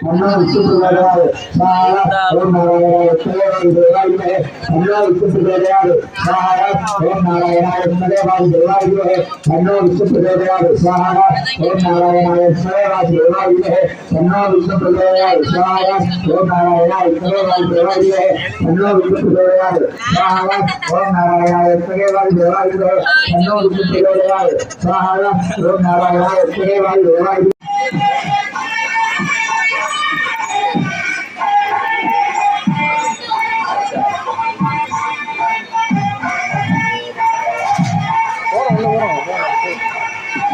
அண்ணா விசுப்புகிறார் சாரா ஓம் நாராயணாய தேவாதி தேவாயுமே அண்ணா விசுப்புகிறார் சாரா ஓம் நாராயணாய தேவாதி தேவாயுமே அண்ணா விசுப்புகிறார் சாரா ஓம் நாராயணாய தேவாதி தேவாயுமே அண்ணா விசுப்புகிறார் சாரா ஓம் நாராயணாய தேவாதி தேவாயுமே அண்ணா விசுப்புகிறார் சாரா ஓம் நாராயணாய தேவாதி தேவாயுமே சாரா ஓம் நாராயணாய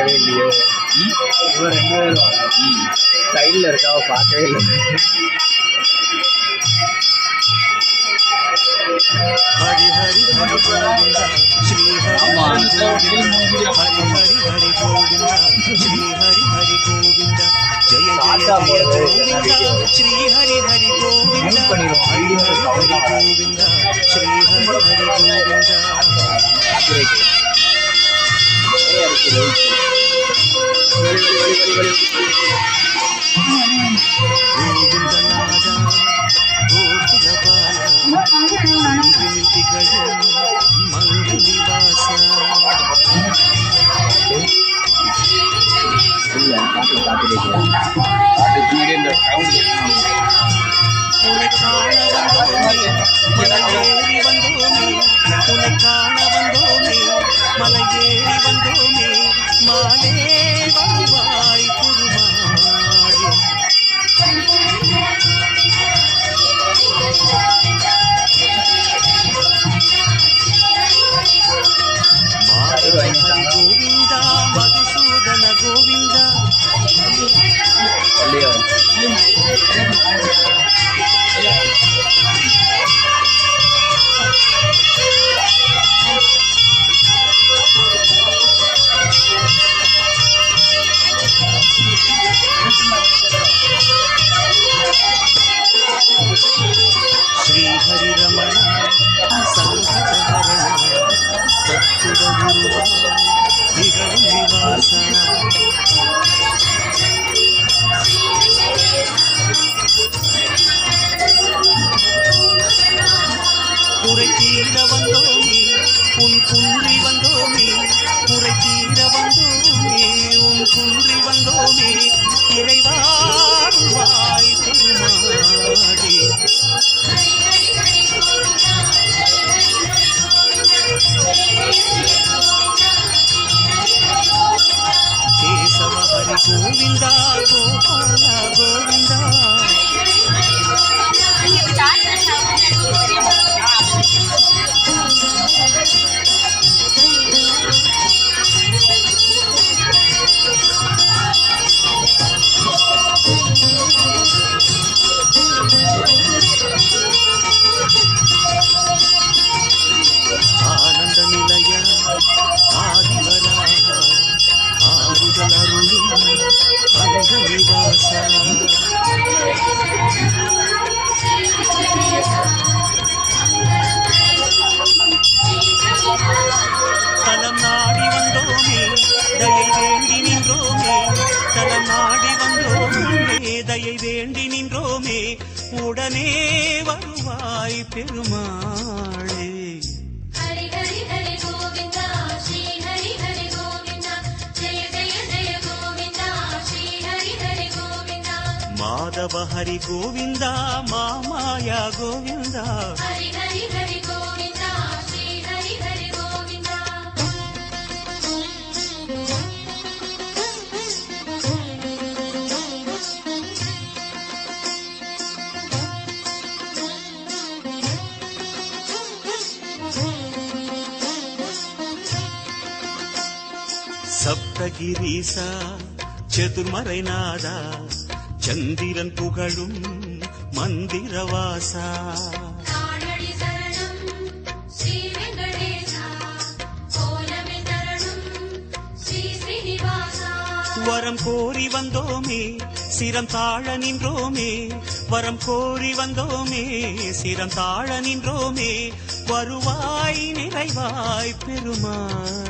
பார்க்கவே இல்லையோ இவர் ரெண்டு பேரும் சைடில் இருக்கா பார்க்கவே இல்லை ஸ்ரீ ஹரி ஹரி கோவிந்தா ஹரி ஹரி ஹரி கோவிந்தா ஸ்ரீ ஹரி ஹரி கோவிந்தா ஹரி ஹரி கோவிந்தா மாதவ ஹரி கோவிந்தா மாமாயா கோவிந்தா ஹரி ஹரி ஹரி கோவிந்தா சப்தகிரீசா சதுர்மறைநாதா சந்திரன் புகழும் மந்திரவாசா. வரம் கோரி வந்தோமே சிரம் தாழ நின்றோமே வரம் கோரி வந்தோமே சிரம் தாழ நின்றோமே வருவாய் நிறைவாய் பெருமாளே.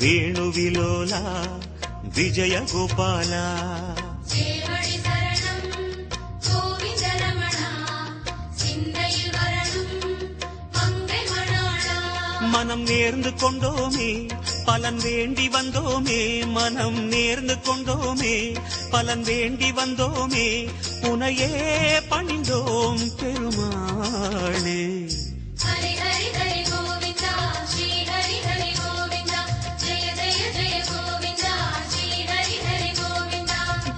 వేణువిలోల విజయ గోపాల மனம் நேர்ந்து கொண்டோமே பலன் வேண்டி வந்தோமே மனம் நேர்ந்து கொண்டோமே பலன் வேண்டி வந்தோமே உனையே பணிந்தோம் பெருமாளே.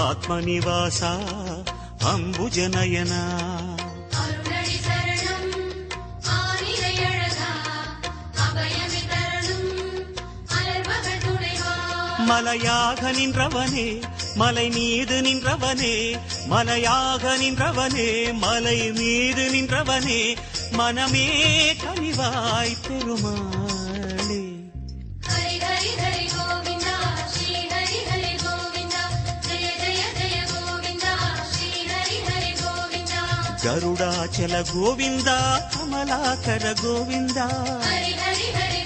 ஆத்மநிவாசா துணைவா. மலையாக நின்றவனே மலை மீது நின்றவனே மலையாக நின்றவனே மலை மீது நின்றவனே மனமே கனிவாய் பெருமாளே గరుడాచల గోవిందా కమలాకర గోవిందా. హరి హరి హరి.